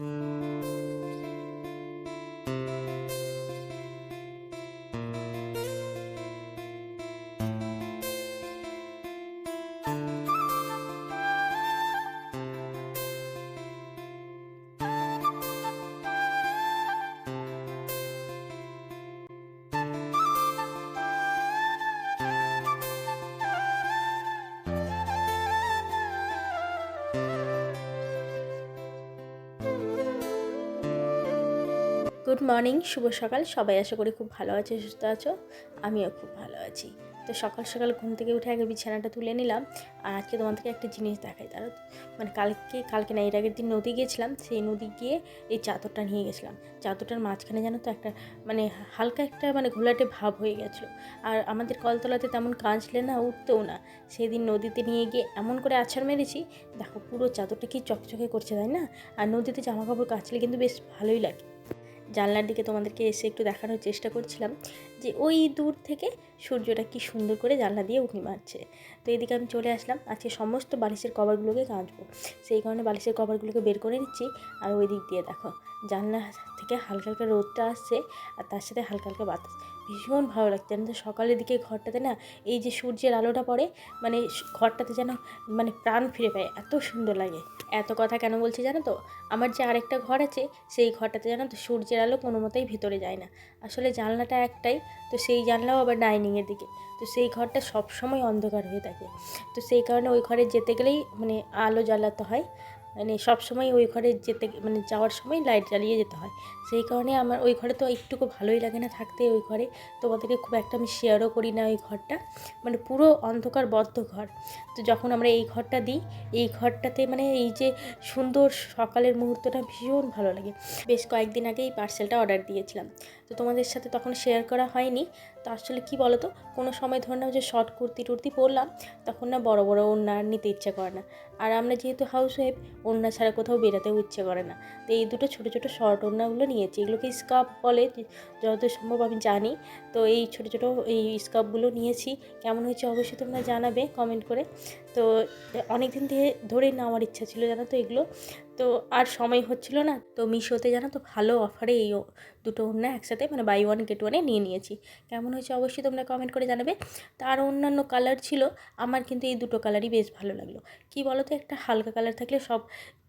Mm-hmm. Good morning, শুভ সকাল। সবাই আশা করি খুব ভালো আছে, সুস্থ আছো। আমিও খুব ভালো আছি। তো সকাল সকাল ঘুম থেকে উঠে আগে বিছানাটা তুলে নিলাম আর আজকে তোমাদেরকে একটা জিনিস দেখাই, তারা মানে কালকে কালকে না, এর আগের দিন নদী গেছিলাম সেই নদী গিয়ে এই চাদরটা নিয়ে গেছিলাম। চাদরটার মাঝখানে জানো তো একটা মানে হালকা একটা মানে ঘোলাটে ভাব হয়ে গেছিল। আর আমাদের কলতলাতে তেমন কাঁচলে না, উঠতেও না। সেদিন নদীতে নিয়ে গিয়ে এমন করে আছাড় মেরেছি, দেখো পুরো চাদরটা কি চকচকে করছে, তাই না? আর নদীতে জামা কাপড় কাচলে কিন্তু বেশ ভালোই লাগে। জানলার দিকে তোমাদেরকে এসে একটু দেখানোর চেষ্টা করছিলাম যে ওই দূর থেকে সূর্যটা কি সুন্দর করে জানলা দিয়ে উঁকি মারছে। তো এদিকে আমি চলে আসলাম, আজকে সমস্ত বালিশের কভারগুলোকে কাঁচবো। সেই কারণে বালিশের কভারগুলোকে বের করে নিচ্ছি আর ওই দিক দিয়ে দেখো, জানলা থেকে হালকা হালকা রোদটা আসছে আর তার সাথে হালকা হালকা বাতাস। ভীষণ ভালো লাগছে জানো তো, সকালের দিকে ঘরটাতে না এই যে সূর্যের আলোটা পড়ে মানে ঘরটাতে যেন মানে প্রাণ ফিরে পায়, এত সুন্দর লাগে। এত কথা কেন বলছি জানো তো? আমার যে আরেকটা ঘর আছে, সেই ঘরটাতে জানো তো সূর্যের আলো কোনো মতেই ভিতরে যায় না। আসলে জানলাটা একটাই, তো সেই জানলাও আবার ডাইনিংয়ের দিকে। তো সেই ঘরটা সবসময় অন্ধকার হয়ে থাকে। তো সেই কারণে ওই ঘরে যেতে গেলেই মানে আলো জ্বালাতে হয়। মানে সবসময় ওই ঘরে যেতে মানে যাওয়ার সময় লাইট জ্বালিয়ে যেতে হয়। সেই কারণে আমার ওই ঘরে তো একটুকু ভালোই লাগে না থাকতে ওই ঘরে। তোমাদেরকে খুব একটা আমি শেয়ারও করি না ওই ঘরটা। মানে পুরো অন্ধকার, বদ্ধ ঘর। তো যখন আমরা এই ঘরটা দিই, এই ঘরটাতে মানে এই যে সুন্দর সকালের মুহূর্তটা ভীষণ ভালো লাগে। বেশ কয়েকদিন আগে এই পার্সেলটা অর্ডার দিয়েছিলাম। তো তোমাদের সাথে তখন শেয়ার করা হয়নি। তো আসলে কি বলো তো কোনো সময় ধরে নাও যে শর্ট কুর্তি টুর্তি পরলাম, তখন না বড় বড় ওড়না নিতে ইচ্ছা করে না। আর আমরা যেহেতু হাউস ওয়াইফ ওড়না ছাড়া কোথাও বেরোতেও ইচ্ছে করে না। তো এই দুটো ছোটো ছোটো শর্ট ওড়নাগুলো নিয়েছি। এগুলোকে স্কার্ফ বলে যত সম্ভব আমি জানি। তো এই ছোটো ছোটো এই স্কার্ফগুলো নিয়েছি। কেমন হয়েছে অবশ্যই তোমরা জানাবে কমেন্ট করে। তো অনেক দিন ধরেই নেওয়ার ইচ্ছা ছিল জানো তো এগুলো। তো আর সময় হচ্ছিল না। তো মিশোতে জানো তো ভালো অফারে এই দুটো ওড়না একসাথে মানে বাই ওয়ান গেট ওয়ানে নিয়ে নিয়েছি। কেমন হয়েছে অবশ্যই তোমরা কমেন্ট করে জানাবে। তার অন্যান্য কালার ছিল, আমার কিন্তু এই দুটো কালারই বেশ ভালো লাগল। কি বলো তো একটা হালকা কালার থাকলে সব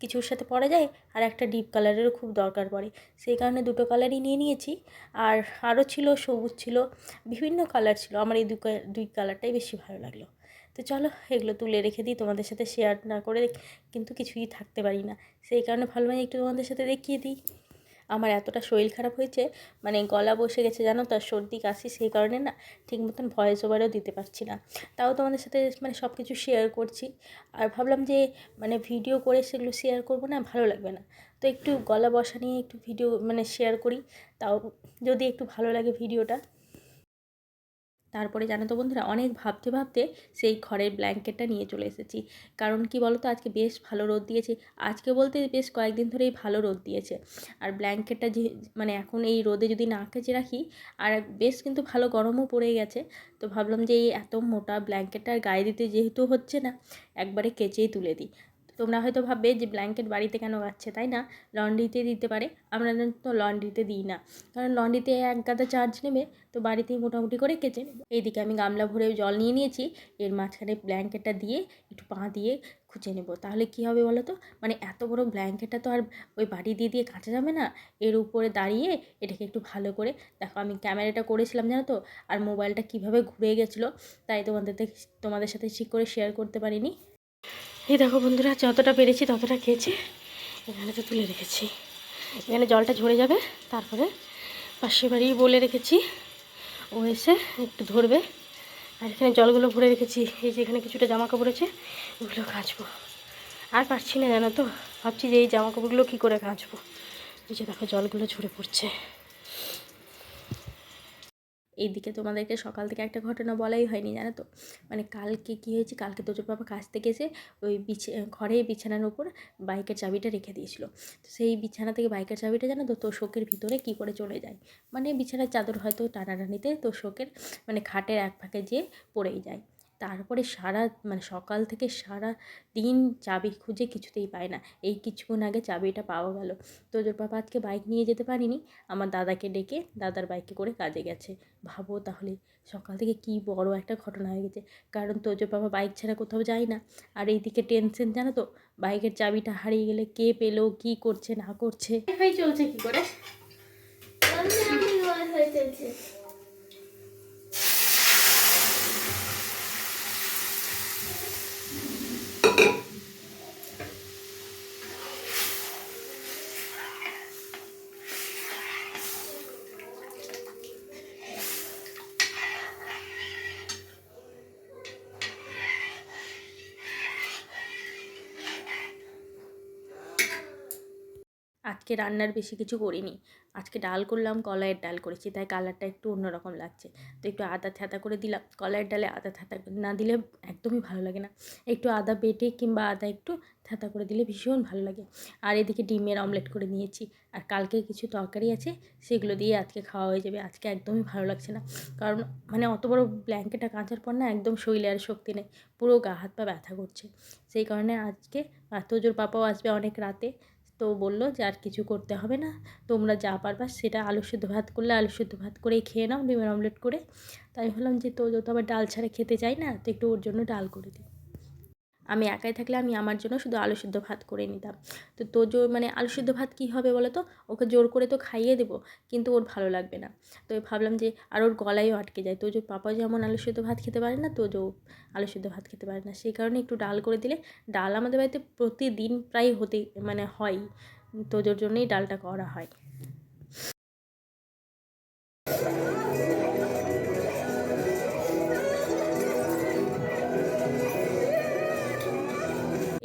কিছুর সাথে পরা যায় আর একটা ডিপ কালারেরও খুব দরকার পড়ে। সেই কারণে দুটো কালারই নিয়ে নিয়েছি। আর আরও ছিল সবুজ ছিল, বিভিন্ন কালার ছিল। আমার এই দুই কালারটাই বেশি ভালো লাগল। তো চলো, এগুলো তুলে রেখে দিই, তোমাদের সাথে শেয়ার না করে কিন্তু কিছুই থাকতে পারি না। সেই কারণে ভালো লাগে একটু তোমাদের সাথে দেখিয়ে দিই। আমার এতটা শরীর খারাপ হয়েছে মানে গলা বসে গেছে জানো তো, আর সর্দি কাশি, সেই কারণে না ঠিক মতন ভয়েস ওভারও দিতে পারছি না। তাও তোমাদের সাথে মানে সব কিছু শেয়ার করছি। আর ভাবলাম যে মানে ভিডিও করে সেগুলো শেয়ার করব না, ভালো লাগবে না। তো একটু গলা বসা নিয়ে একটু ভিডিও মানে শেয়ার করি। তাও যদি একটু ভালো লাগে ভিডিওটা তারপরে জানো তো বন্ধুরা, অনেক ভাবতে ভাবতে সেই ঘরের ব্ল্যাঙ্কেটটা নিয়ে চলে এসেছি। কারণ কি বলো তো আজকে বেশ ভালো রোদ দিয়েছে। আজকে বলতে বেশ কয়েকদিন ধরেই ভালো রোদ দিয়েছে। আর ব্ল্যাঙ্কেটটা যে মানে এখন এই রোদে যদি না কেচে রাখি, আর বেশ কিন্তু ভালো গরমও পড়ে গেছে। তো ভাবলাম যে এই এত মোটা ব্ল্যাঙ্কেটটা গায়ে দিতে যেহেতু হচ্ছে না, একবারে কেচেই তুলে দিই। তোমরা হয়তো ভাববে যে ব্ল্যাঙ্কেট বাড়িতে কেন পাচ্ছে তাই না? লন্ড্রিতে দিতে পারে। আমরা তো লন্ড্রিতে দিই না। কারণ লন্ড্রিতে এক গাদা চার্জ নেবে, তো বাড়িতেই মোটামুটি করে কেচে নেব। এইদিকে আমি গামলা ভরে জল নিয়ে নিয়েছি। এর মাঝখানে ব্ল্যাঙ্কেটটা দিয়ে একটু পা দিয়ে খুঁজে নেব। তাহলে কি হবে বলো তো? মানে এত বড় ব্ল্যাঙ্কেটটা তো আর ওই বাড়ি দিয়ে দিয়ে কাচা যাবে না। এর উপরে দাঁড়িয়ে এটাকে একটু ভালো করে দেখো, আমি ক্যামেরাটা করেছিলাম জানো তো? আর মোবাইলটা কীভাবে ঘুরে গেছিল, তাই তোমাদের তোমাদের সাথে ঠিক করে শেয়ার করতে পারিনি। এই দেখো বন্ধুরা, যতটা পেরেছি ততটা খেয়েছি। এখানে তো তুলে রেখেছি। এখানে জলটা ঝরে যাবে, তারপরে পাশের বাড়ি বলে রেখেছি। ও এসে একটু ধরবে। আর এখানে জলগুলো ভরে রেখেছি। এই যে এখানে কিছুটা জামা কাপড় আছে, ওগুলো কাচবো। আর পারছি না জানো তো? ভাবছি যে এই জামা কাপড়গুলো কী করে কাচবো? এই যে দেখো জলগুলো ঝরে পড়ছে। এইদিকে তোমাদেরকে সকাল থেকে একটা ঘটনা বলাই হয়নি, জানো তো? মানে কালকে কি হয়েছে? কালকে তোজোর বাবা কাছ থেকে এসে ওই বিছ ঘরে বিছানার উপর বাইকের চাবিটা রেখে দিয়েছিল। তো সেই বিছানা থেকে বাইকের চাবিটা জানো তো, তোষকের ভিতরে কি করে চলে যায়? মানে বিছানার চাদর হয়তো টানাটানিতে তোষকের মানে খাটের এক ফাঁকে যেয়ে পড়েই যায়। তারপরে সারা মানে সকাল থেকে সারা দিন চাবি খুঁজে কিছুতেই পায় না। এই কিছুক্ষণ আগে চাবিটা পাওয়া গেল। তোজোর পাপা আজকে বাইক নিয়ে যেতে পারিনি? আমার দাদাকে ডেকে দাদার বাইকে করে কাজে গেছে। ভাবো তাহলে সকাল থেকে কি বড় একটা ঘটনা হয়ে গেছে। কারণ তোজোর বাবা বাইক ছাড়া কোথাও যায় না। আর এইদিকে টেনশন জানো তো? বাইকের চাবিটা হারিয়ে গেলে কে পেল কি করছে না করছে? চলছে কি করে? আজকে রান্নার বেশি কিছু করিনি। আজকে ডাল করলাম, কলাইয়ের ডাল করেছি, তাই কালারটা একটু অন্যরকম লাগছে। তো একটু আদা থ্যাতা করে দিলাম, কলাইয়ের ডালে আদা থ্যাতা না দিলে একদমই ভালো লাগে না। একটু আদা বেটে কিংবা আদা একটু থ্যাতা করে দিলে ভীষণ ভালো লাগে। আর এদিকে ডিমের অমলেট করে নিয়েছি, আর কালকে কিছু তরকারি আছে, সেগুলো দিয়ে আজকে খাওয়া হয়ে যাবে। আজকে একদমই ভালো লাগছে না। কারণ মানে অত বড় ব্ল্যাঙ্কেটটা কাঁচার পর না একদম শরীরে আর শক্তি নেই, পুরো গা হাত পা ব্যথা করছে। সেই কারণে আজকে তোজোর পাপাও আসবে অনেক রাতে তো বলল যে, আর কিছু করতে হবে না। তোমরা যা পারবা সেটা আলু সেদ্ধ ভাত করলে আলু সিদ্ধ ভাত করেই খেয়ে নাও, ডিমের অমলেট করে। তাই ভাবলাম যে, তো যত আবার ডাল ছাড়া খেতে চাই না, তো একটু ওর জন্য ডাল করে দিই। আমি একাই থাকলে আমি আমার জন্য শুধু আলু সিদ্ধ ভাত করে নিতাম। তো তো জোর মানে আলু সিদ্ধ ভাত কী হবে বলো তো ওকে জোর করে তো খাইয়ে দেবো, কিন্তু ওর ভালো লাগবে না। তো ভাবলাম যে আর ওর গলায়ও আটকে যায়। তো যে পাপা যেমন আলু সিদ্ধ ভাত খেতে পারে না তো আলু সিদ্ধ ভাত খেতে পারে না। সেই কারণে একটু ডাল করে দিলে, ডাল আমাদের বাড়িতে প্রতিদিন প্রায় হতে মানে হয়। তোজোর জন্যই ডালটা করা হয়।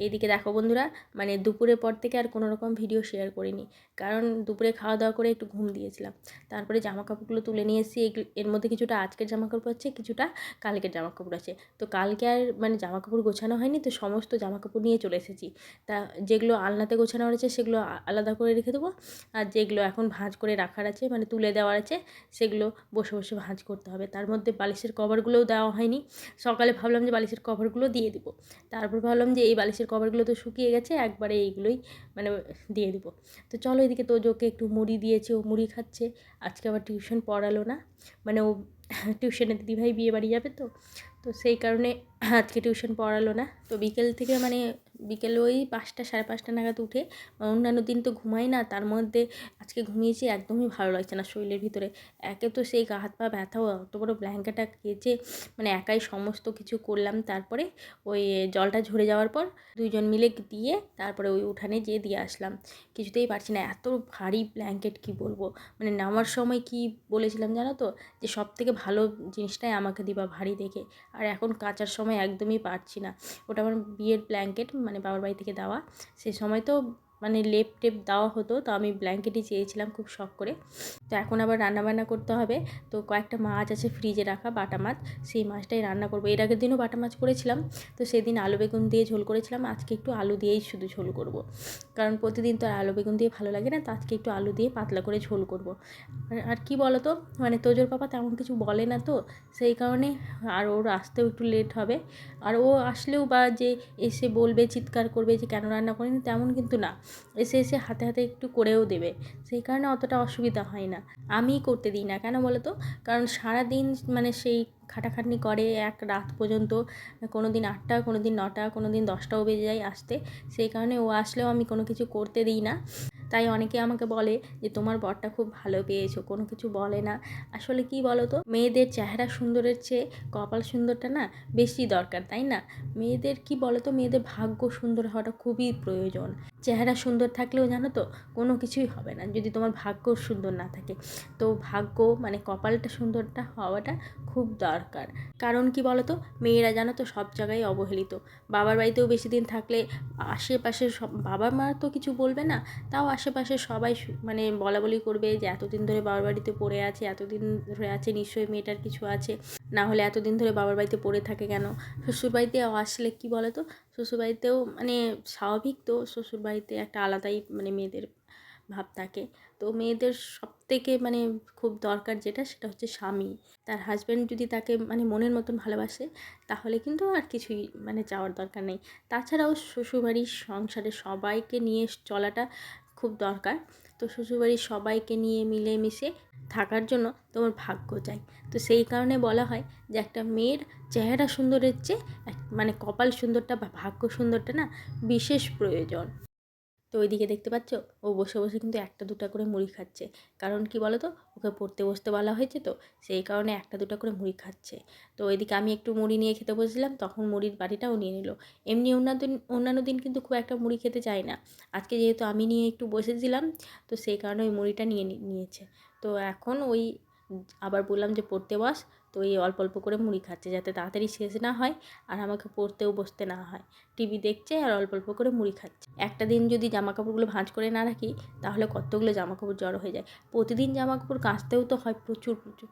এইদিকে দেখো বন্ধুরা মানে দুপুরের পর থেকে আর কোনো রকম ভিডিও শেয়ার করিনি। কারণ দুপুরে খাওয়া দাওয়া করে একটু ঘুম দিয়েছিলাম। তারপরে জামা কাপড়গুলো তুলে নিয়ে এসেছি। এর মধ্যে কিছুটা আজকের জামা কাপড় আছে, কিছুটা কালকের জামা কাপড় আছে। তো কালকে আর মানে জামা কাপড় গোছানো হয়নি, তো সমস্ত জামা কাপড় নিয়ে চলে এসেছি। তা যেগুলো আলনাতে গোছানো রয়েছে, সেগুলো আলাদা করে রেখে দেবো। আর যেগুলো এখন ভাঁজ করে রাখার আছে মানে তুলে দেওয়ার আছে, সেগুলো বসে বসে ভাঁজ করতে হবে। তার মধ্যে বালিশের কভারগুলোও দেওয়া হয়নি। সকালে ভাবলাম যে বালিশের কভারগুলো দিয়ে দিব। তারপর ভাবলাম যে এই বালিশের কভারগুলো তো শুকিয়ে গেছে, একবারে এইগুলোই মানে দিয়ে দিব। তো চলো এদিকে তো তোজোকে একটু মুড়ি দিয়েছে, ও মুড়ি খাচ্ছে। আজকে আবার টিউশন পড়ালো না। মানে ও, টিউশনে দিদিভাই বিয়ে বাড়ি যাবে তো। তো সেই কারণে আজকে টিউশন পড়ালো না। তো বিকেল থেকে মানে বিকেল ওই পাঁচটা, সাড়ে পাঁচটা নাগাদ উঠে অন্যান্য দিন তো ঘুমাই না, তার মধ্যে আজকে ঘুমিয়েছি, একদমই ভালো লাগছে না শরীরের ভিতরে। একে তো সেই গা হাত পা ব্যথাও অত বড়ো ব্ল্যাঙ্কেটটা কেচে মানে একাই সমস্ত কিছু করলাম। তারপরে ওই জলটা ঝরে যাওয়ার পর দুইজন মিলে দিয়ে তারপরে ওই উঠানে যেয়ে দিয়ে আসলাম। কিছুতেই পারছি না, এত ভারী ব্ল্যাঙ্কেট কি বলব? মানে নামার সময় কি বলেছিলাম জানো তো? যে সব থেকে ভালো জিনিসটাই আমাকে দিবা ভারী দেখে। আর এখন কাচার সময় একদমই পারছি না। ওটা আমার বিয়ের ব্ল্যাঙ্কেট মানে বাবার বাড়ি থেকে দেওয়া। সে সময় তো মানে লেপ টেপ দেওয়া হতো, তো আমি ব্ল্যাঙ্কেটই চেয়েছিলাম খুব শখ করে। তো এখন আবার রান্নাবান্না করতে হবে। তো কয়েকটা মাছ আছে ফ্রিজে রাখা, বাটা মাছ। সেই মাছটাই রান্না করব। এর আগের দিনও বাটা মাছ করেছিলাম। তো সেদিন আলু বেগুন দিয়ে ঝোল করেছিলাম। আজকে একটু আলু দিয়েই শুধু ঝোল করব। কারণ প্রতিদিন তো আর আলু বেগুন দিয়ে ভালো লাগে না, তো আজকে একটু আলু দিয়ে পাতলা করে ঝোল করব। আর কি বলো তো মানে তোজোর পাপা তেমন কিছু বলে না তো। সেই কারণে আর ওর আসতেও একটু লেট হবে। আর ও আসলেও বা যে এসে বলবে, চিৎকার করবে যে কেন রান্না করেনি, তেমন কিন্তু না। এসে এসে হাতে হাতে একটু করেও দেবে। সেই কারণে অতটা অসুবিধা হয় না। আমি করতে দিই না। কেন বলো তো? কারণ সারাদিন মানে সেই খাটাখাটনি করে এক রাত পর্যন্ত কোনো দিন আটটা কোনো দিন নটা কোনো দিন দশটাও বেজে যায় আসতে। সেই কারণে ও আসলেও আমি কোনো কিছু করতে দিই না। তাই অনেকে আমাকে বলে যে, তোমার বরটা খুব ভালো পেয়েছ। কোনো কিছু বলে না। আসলে কি বলো তো মেয়েদের চেহারা সুন্দরের চেয়ে কপাল সুন্দরটা না বেশি দরকার, তাই না? মেয়েদের, কি বলো তো মেয়েদের ভাগ্য সুন্দর হওয়াটা খুবই প্রয়োজন। চেহারা সুন্দর থাকলেও জানো তো, কোনো কিছুই হবে না যদি তোমার ভাগ্য সুন্দর না থাকে। তো ভাগ্য মানে কপালটা সুন্দরটা হওয়াটা খুব দরকার। কারণ কি বলো তো মেয়েরা জানো তো সব জায়গায় অবহেলিত। বাবার বাড়িতেও বেশি দিন থাকলে আশেপাশে সব বাবা মা তো কিছু বলবে না, তাও আশেপাশে সবাই মানে বলা বলি করবে যে, এতদিন ধরে বাবার বাড়িতে পড়ে আছে, এতদিন ধরে আছে, নিশ্চয়ই মেয়েটার কিছু আছে। না হলে এতদিন ধরে বাবার বাড়িতে পড়ে থাকে কেন? শ্বশুরবাড়িতে আসলে কি বলো তো শ্বশুরবাড়িতেও মানে স্বাভাবিক তো, শ্বশুরবাড়িতে একটা আলাদাই মানে মেয়েদের ভাব থাকে। তো মেয়েদের সব থেকে মানে খুব দরকার যেটা, সেটা হচ্ছে স্বামী। তার হাজব্যান্ড যদি তাকে মানে মনের মতন ভালোবাসে, তাহলে কিন্তু আর কিছুই মানে চাওয়ার দরকার নেই। তাছাড়াও শ্বশুরবাড়ির সংসারে সবাইকে নিয়ে চলাটা খুব দরকার। তো শ্বশুরবাড়ির সবাইকে নিয়ে মিলেমিশে থাকার জন্য তোমার ভাগ্য চাই। তো সেই কারণে বলা হয় যে একটা মেয়ের চেহারা সুন্দরের চেয়ে মানে কপাল সুন্দরটা বা ভাগ্য সুন্দরটা না বিশেষ প্রয়োজন। তো ওইদিকে দেখতে পাচ্ছ? ও বসে বসে কিন্তু একটা, দুটা করে মুড়ি খাচ্ছে। কারণ কি বলো তো ওকে পড়তে, বসতে বলা হয়েছে তো, সেই কারণে একটা, দুটা করে মুড়ি খাচ্ছে। তো ওইদিকে আমি একটু মুড়ি নিয়ে খেতে বসেছিলাম, তখন মুড়ির বাড়িটাও নিয়ে নিল। এমনি অন্যান্য দিন অন্যান্য দিন কিন্তু খুব একটা মুড়ি খেতে চায় না। আজকে যেহেতু আমি নিয়ে একটু বসেছিলাম, তো সেই কারণে ওই মুড়িটা নিয়ে নিয়েছে। তো এখন ওই, আবার বললাম যে পড়তে বস তো এই অল্প অল্প করে মুড়ি খাচ্ছে যাতে তাড়াতাড়ি শেষ না হয় আর আমাকে পড়তেও বসতে না হয়। টিভি দেখছে আর অল্প অল্প করে মুড়ি খাচ্ছে। একটা দিন যদি জামা কাপড়গুলো ভাঁজ করে না রাখি, তাহলে কতগুলো জামা কাপড় জড়ো হয়ে যায়। প্রতিদিন জামা কাপড় কাচতেও তো হয় প্রচুর প্রচুর।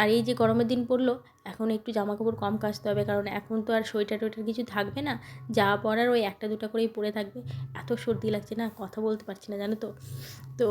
আর এই যে গরমের দিন পড়ল, এখন একটু জামা কাপড় কম কাচতে হবে, কারণ এখন তো আর সোয়েটার, টোয়েটার কিছু থাকবে না। যা পরার ওই একটা, দুটো করেই পরে থাকবে। এত সর্দি লাগছে না, কথা বলতে পারছি না, জানো তো। তো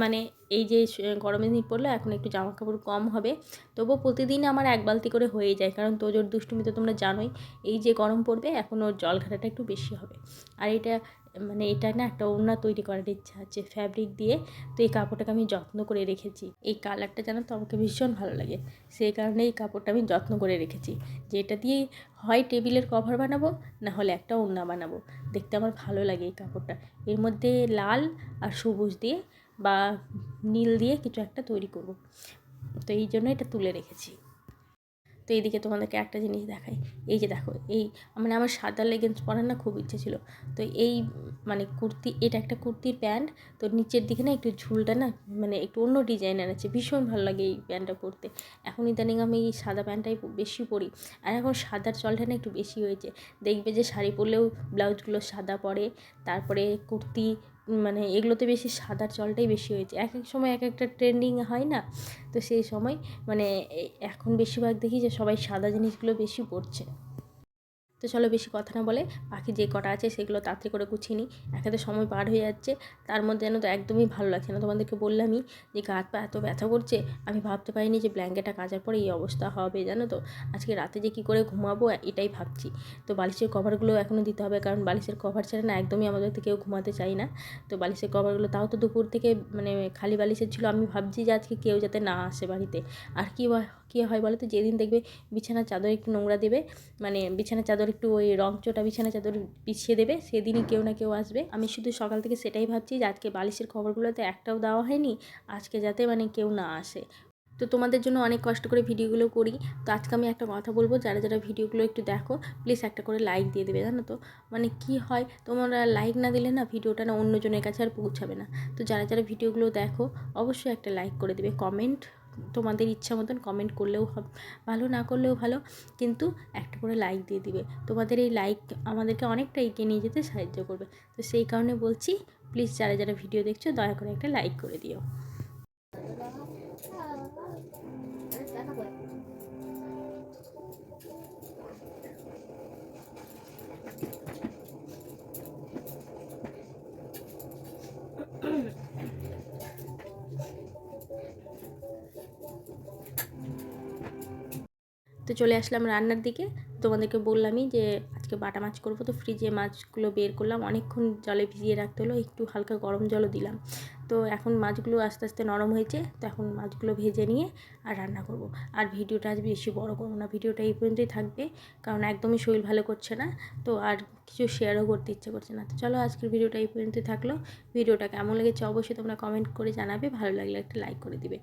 মানে এই যে গরমের দিন পড়ল, এখন একটু জামা কাপড় কম হবে। তবুও প্রতিদিন আমার এক বালতি করে হয়ে যায়। কারণ তোজোর দুষ্টুমি তো তোমরা জানোই, এই যে গরম পড়বে, এখন ওর জল ঘাটাটা একটু বেশি হবে। আর এটা মানে এটা না একটা ওড়না তৈরি করার ইচ্ছা আছে ফ্যাব্রিক দিয়ে। তো এই কাপড়টাকে আমি যত্ন করে রেখেছি। এই কালারটা জানো তো আমাকে ভীষণ ভালো লাগে। সেই কারণে এই কাপড়টা আমি যত্ন করে রেখেছি। যে এটা দিয়ে হয় টেবিলের কভার বানাবো, না হলে একটা ওড়না বানাবো। দেখতে আমার ভালো লাগে এই কাপড়টা। এর মধ্যে লাল আর সবুজ দিয়ে বা নীল দিয়ে কিছু একটা তৈরি করব। তো এই জন্য এটা তুলে রেখেছি। তো এইদিকে তোমাদেরকে একটা জিনিস দেখাই। এই যে দেখো, এই মানে আমার সাদা লেগেন্স পরার না খুব ইচ্ছে ছিল। তো এই মানে কুর্তি, এটা একটা কুর্তির প্যান্ট। তো নিচের দিকে না একটু ঝুলটা না মানে একটু অন্য ডিজাইনের আছে। ভীষণ ভালো লাগে এই প্যান্টটা পরতে। এখন ইদানিং আমি এই সাদা প্যান্টটাই বেশি পরি। আর এখন সাদার চলটা না একটু বেশি হয়েছে। দেখবে যে শাড়ি পরলেও ব্লাউজগুলো সাদা পরে, তারপরে কুর্তি মানে এগুলোতে বেশি সাদার চলটাই বেশি হয়েছে। এক এক সময় এক একটা ট্রেন্ডিং হয় না? তো সেই সময় মানে এখন বেশিরভাগ দেখি যে সবাই সাদা জিনিসগুলো বেশি পরছে। তো চলো বেশি কথা না বলে বাকি যে কটা আছে সেগুলো তাড়াতাড়ি করে গুছিয়ে নিই। একাতে সময় পার হয়ে যাচ্ছে। তার মধ্যে যেন তো একদমই ভালো লাগছে না। তোমাদেরকে বললামই যে গা হাত পা এত ব্যথা করছে, আমি ভাবতে পারিনি যে ব্ল্যাঙ্কেটটা কাচার পরে এই অবস্থা হবে, জানো তো। আজকে রাতে যে কী করে ঘুমাবো, এটাই ভাবছি। তো বালিশের কভারগুলো এখনও দিতে হবে, কারণ বালিশের কভার ছাড়া না একদমই আমাদের কেউ ঘুমাতে চাই না। তো বালিশের কভারগুলো তাও তো দুপুর থেকে মানে খালি বালিশের ছিল। আমি ভাবছি যে আজকে কেউ যাতে না আসে বাড়িতে। আর কী কী হয় বলো তো? যেদিন দেখবে বিছানার চাদর একটু নোংরা দেবে মানে বিছানার চাদর একটু ওই রং চোটা বিছানার চাদর পিছিয়ে দেবে, সেদিনই কেউ না কেউ আসবে। আমি শুধু সকাল থেকে সেটাই ভাবছি যে আজকে বালিশের খবরগুলোতে একটাও দেওয়া হয়নি, আজকে যাতে মানে কেউ না আসে। তো তোমাদের জন্য অনেক কষ্ট করে ভিডিওগুলো করি। তো আজকে আমি একটা কথা বলব, যারা যারা ভিডিওগুলো একটু দেখো প্লিজ একটা করে লাইক দিয়ে দেবে, জানো তো? মানে কি হয়, তোমরা লাইক না দিলে না ভিডিওটা না অন্যজনের কাছে আর পৌঁছাবে না। তো যারা যারা ভিডিওগুলো দেখো, অবশ্যই একটা লাইক করে দেবে কমেন্ট তোমাদের ইচ্ছা মতন কমেন্ট করলেও ভালো, না করলেও ভালো, কিন্তু একটা করে লাইক দিয়ে দিবে। তোমাদের এই লাইক আমাদেরকে অনেকটা এগিয়ে নিয়ে যেতে সাহায্য করবে। তো সেই কারণে বলছি প্লিজ যারা যারা ভিডিও দেখছ, দয়া করে একটা লাইক করে দিও। তো চলে আসলাম রান্নার দিকে। তোমাদেরকে বললামই যে, আজকে বাটা মাছ করব। তো ফ্রিজে মাছগুলো বের করলাম। অনেকক্ষণ জলে ভিজিয়ে রাখতে হলো। একটু হালকা গরম জলও দিলাম। তো এখন মাছগুলো আস্তে আস্তে নরম হয়েছে। তো এখন মাছগুলো ভেজে নিয়ে আর রান্না করব। আর ভিডিওটা আজ বেশি বড় করব না। ভিডিওটা এই পর্যন্তই থাকবে। কারণ একদমই শরীর ভালো করছে না। তো আর কিছু শেয়ারও করতে ইচ্ছে করছে না। তো চলো আজকের ভিডিওটা এই পর্যন্তই থাকল। ভিডিওটা কেমন লেগেছে অবশ্যই তোমরা কমেন্ট করে জানাবে। ভালো লাগলে একটা লাইক করে দিবে।